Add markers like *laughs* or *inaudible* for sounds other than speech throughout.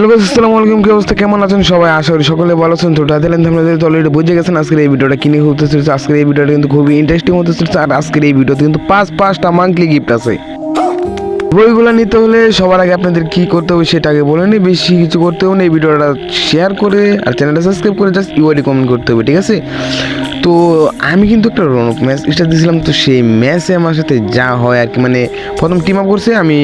Hello আসসালামু আলাইকুম, কি অবস্থা? কেমন আছেন সবাই? আশা করি সকলে ভালো আছেন। তো টাইটেল আপনাদের তো অলরেডি বুঝে গেছেন, আজকের এই ভিডিওটা কিনে হতে চলেছে আজকের এই ভিডিওটা কিন্তু খুবই ইন্টারেস্টিং হতে চলেছে আর আজকের এই ভিডিওতে কিন্তু পাঁচ, পাঁচটা মান্থলি গিফট আছে। বইগুলো নিতে হলে সবার আগে আপনাদের কি করতে হবে সেটা আগে বলে নিই, বেশি কিছু করতে হবে না, এই ভিডিওটা শেয়ার করে আর চ্যানেলটা সাবস্ক্রাইব করে জাস্ট ইউআইডি কমেন্ট করতে হবে, ঠিক আছে? তো আমি কিন্তু একটা রনক ম্যাচ স্টার্ট দিয়েছিলাম তো সেই ম্যাচে আমার সাথে যা হয় আর কি মানে প্রথম টিম আপ করছে, আমি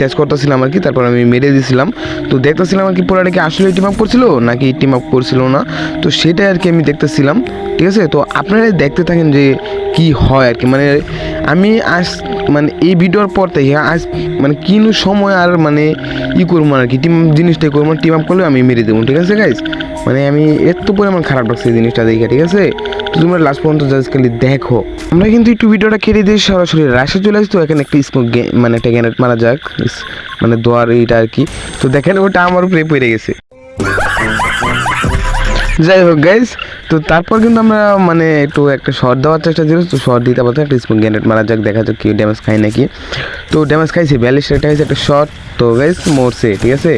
টেস্ট করতেছিলাম আর কি, তারপর আমি মেরে দিয়েছিলাম তো দেখতেছিলাম আর কি পুরাটা কি আসলে টিম আপ করছিল নাকি টিম আপ করছিল না। তো সেটাই আর কি আমি দেখতেছিলাম, ঠিক আছে? তো আপনারা দেখতে থাকেন যে কি হয় আর কি। মানে আমি আজ মানে এই ভিডিওর পর থেকে আজ মানে কিনু সময় আর মানে ই করব আর কি। টিম জিনিসটাই করব টিম আপ করলে আমি মেরে দেবো, ঠিক আছে গাইজ মানে আমি এত পরিমাণ খারাপ লাগছে জিনিসটা দেখে, ঠিক আছে? তোমরা লাস্ট পর্যন্ত জাস্ট খালি দেখো। আমরা কিন্তু একটু ভিডিওটা কেটে দিয়ে সরাসরি রাশে চলে আসি, তো এখানে একটা স্মোক মানে একটা গ্যানেট মারা যাক মানে দোয়ার এইটা আর কি। তো দেখেন, ওটা আমার উপরে পড়ে গেছে। যাই হোক গাইজ তো তারপর কিন্তু আমরা মানে একটু একটা শর্ট দেওয়ার চেষ্টা ছিল তো শর্ট দিতে পারতাম একটা স্পুন গ্যানেট মারা যাক, দেখা যাক কি ড্যামেজ খাই নাকি। তো ড্যামেজ খাইছে, বিয়াল্লিশ একটা হয়েছে একটা শর্ট তো গাইজ মরছে, ঠিক আছে?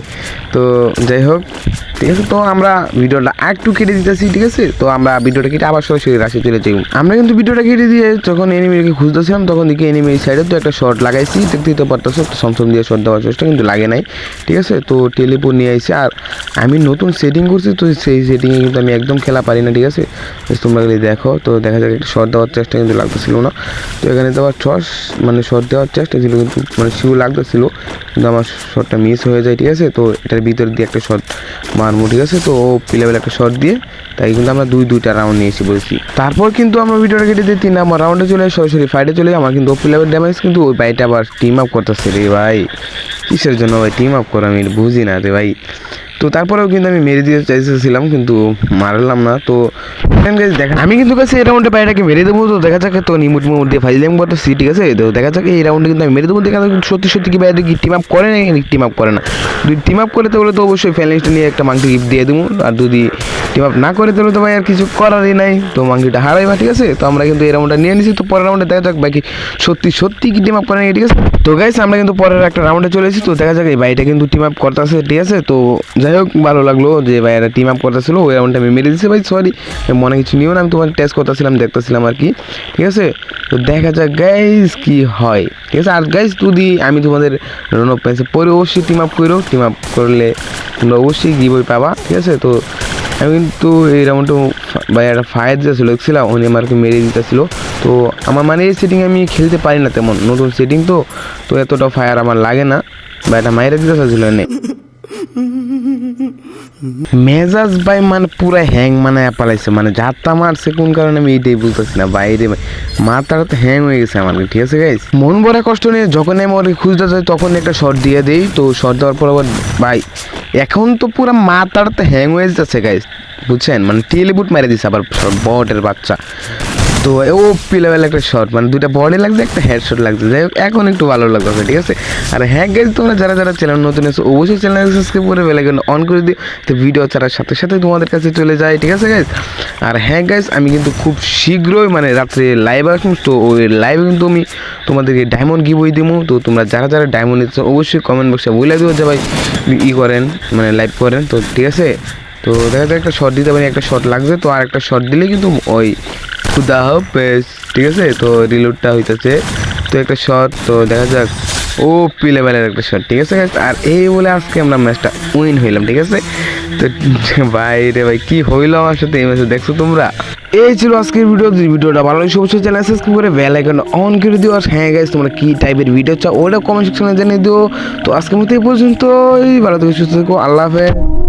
তো যাই হোক ঠিক আছে? তো আমরা ভিডিওটা একটু কেটে দিতেছি, ঠিক আছে? তো আমরা ভিডিওটা কেটে আবার সরাসরি রাশি চলে যাই। আমরা কিন্তু ভিডিওটা কেটে দিয়ে যখন এনিমিকে খুঁজতেছিলাম, তখন দেখি এনিমি সাইডে তো একটা শর্ট লাগাইছি। দেখতেই তো পারতেছো, একটা সমসম দিয়ে শর্ট দেওয়ার চেষ্টা কিন্তু লাগে নাই, ঠিক আছে? তো টেলিপোর নিয়ে আইসি। আর আমি নতুন সেটিং করছি, তো সেই সেটিংয়ে কিন্তু আমি একদম খেলা পারি না, ঠিক আছে? তোমরা যদি দেখো, তো দেখা যাক একটা শর্ট দেওয়ার চেষ্টা কিন্তু লাগতেছিল না। তো এখানে দেওয়ার ছস মানে শর্ট দেওয়ার চেষ্টা ছিল কিন্তু মানে শিউ লাগতেছিল, কিন্তু আমার শর্টটা মিস হয়ে যায়, ঠিক আছে? তো এটার ভিতর দিয়ে একটা শর্ট মারবো, ঠিক আছে? তো ও প্লেবেল একটা শর্ট দিয়ে, তাই কিন্তু আমরা দুই, দুইটা রাউন্ড নিয়েছি বলছি। তারপর কিন্তু আমরা ভিডিওটা কেটে দিয়ে তিন নম্বর রাউন্ডে চলে সরাসরি ফাইটে চলে। আমার কিন্তু ও লেভেল ড্যামেজ কিন্তু ওই বাইটা আবার টিম আপ করতেছে রে ভাই। কিসের জন্য ভাই টিম আপ করা আমি বুঝি না রে ভাই। তো তারপরেও কিন্তু আমি মেরে দিতে চাইছিলাম কিন্তু মারলাম না। তো এখন guys দেখা আমি কিন্তু কাছে এই রাউন্ডে বাইরেটাকে মেরে দেবো, তো দেখা যাক, তো নিমুট মুমুট দিয়ে ফাইলাম করতেছি ঠিক আছে? তো দেখা যাক, এই রাউন্ডে কিন্তু আমি মেরে দেবো, দেখা যাক সত্যি সত্যি কি বাইরে কি টিম আপ করে না টিম আপ করে না? যদি টিম আপ করে, তাহলে তো অবশ্যই ফ্যালেন্সটা নিয়ে একটা মাংকি গিফট দিয়ে দেবো, আর যদি টিম আপ না করে, তাহলে তো ভাই আর কিছু করারই নাই। তো মাংকিটা হারাইবা, ঠিক আছে? তো আমরা কিন্তু এই রাউন্ডটা নিয়ে নিছি, তো পরের রাউন্ডে দেখা যাক বাকি সত্যি সত্যি কি টিম আপ করে ঠিক আছে? তো গাইস আমরা কিন্তু পরের একটা রাউন্ডে চলে এসেছি, তো দেখা যাক, এই ভাইটা কিন্তু টিম আপ করতে আছে ঠিক আছে? তো যাই হোক, ভালো লাগল যে ভাই একটা টিম আপ করতেছিল, ওই রাউন্ডটা আমি মেরে দিয়েছি ভাই সরি মনে কিছু নিও না, আমি তোমার টেস্ট করতেছিলাম, দেখতেছিলাম আর কি, ঠিক আছে? তো দেখা যাক গাইস কি হয়, ঠিক আছে? আর গাইস যদি আমি তোমাদের রনক পেয়েছি পরে অবশ্যই টিম আপ করো টিম আপ করলে তোমরা অবশ্যই গিবই পাবা, ঠিক আছে? তো আমি কিন্তু এই রাউন্ডটা ভাই একটা ফায়ার দিতেছিল দেখছিলাম উনি আমাকে মেরে দিতেছিল। তো আমার মানে এই সেটিং আমি খেলতে পারি না তেমন, নতুন সেটিং তো তো এতটা ফায়ার আমার লাগে না। বা এটা মাইরে দিতে চাচ্ছিল এনে। *laughs* মেজাজ ভাই মানে পুরো হ্যাং মানে পালাইছে মানে যাত্রা মারছে কোন কারণে আমি এইটাই বুঝতেছি না, বাইরে মাথাটা তো হ্যাং হয়ে গেছে আমার ঠিক আছে গাইস মন ভরা কষ্ট নিয়ে যখন আমি ওর খুঁজতে যাই, তখন একটা শর্ট দিয়ে দেই, তো শর্ট দেওয়ার পর আবার ভাই, এখন তো পুরো মাথাটা হ্যাং হয়ে যাচ্ছে গাইস বুঝছেন? মানে টেলিবুট মেরে দিছে আবার বটের বাচ্চা। তো ও পিলেবেল একটা শট মানে দুটা বডি লাগছে, একটা হেড শট লাগছে। যাই হোক, এখন একটু ভালো লাগবে ঠিক আছে? আর হ্যাঁ গেছে তোমরা যারা যারা চ্যানেল নতুন এসে অবশ্যই চ্যানেল সাবস্ক্রাইব করে বেলাইকন অন করে দিও, তো ভিডিও ছাড়ার সাথে সাথে তোমাদের কাছে চলে যায়, ঠিক আছে গাইজ আর হ্যাঁ গাইজ আমি কিন্তু খুব শীঘ্রই মানে রাত্রে লাইভ আসুন তো ওই লাইভে কিন্তু আমি তোমাদেরকে ডায়মন্ড গিবই দেবো। তো তোমরা যারা যারা ডায়মন্ড নিচ্ছ অবশ্যই কমেন্ট বক্সে বলে দিও যে ভাই ই করেন মানে লাইভ করেন। তো ঠিক আছে? তো দেখা যায় একটা শট দিতে পারি, একটা শট লাগছে তো আর একটা শট দিলে কিন্তু ওই খুদা হাফেজ ঠিক আছে? তো রিলোডটা হইতেছে। তো একটা শট তো দেখা যাক। ও পি লেভেলের একটা শট ঠিক আছে আর এই বলে আজকে আমরা ম্যাচটা উইন হইলাম, ঠিক আছে? তো *laughs* ভাই রে ভাই, কি হইল আমার সাথে এই ম্যাচে দেখছ তোমরা? এই ছিল আজকের ভিডিও যদি ভিডিওটা ভালো লাগে, অবশ্যই চ্যানেল সাবস্ক্রাইব করে বেল আইকন অন করে দিও। আর হ্যাঁ গাইস তোমরা কি টাইপের ভিডিও চাও, ওটা কমেন্ট সেকশনে জানিয়ে দিও। তো আজকের মতো এই পর্যন্তই। ভালো থেকে, সুস্থ থেকো। আল্লাহ হাফেজ।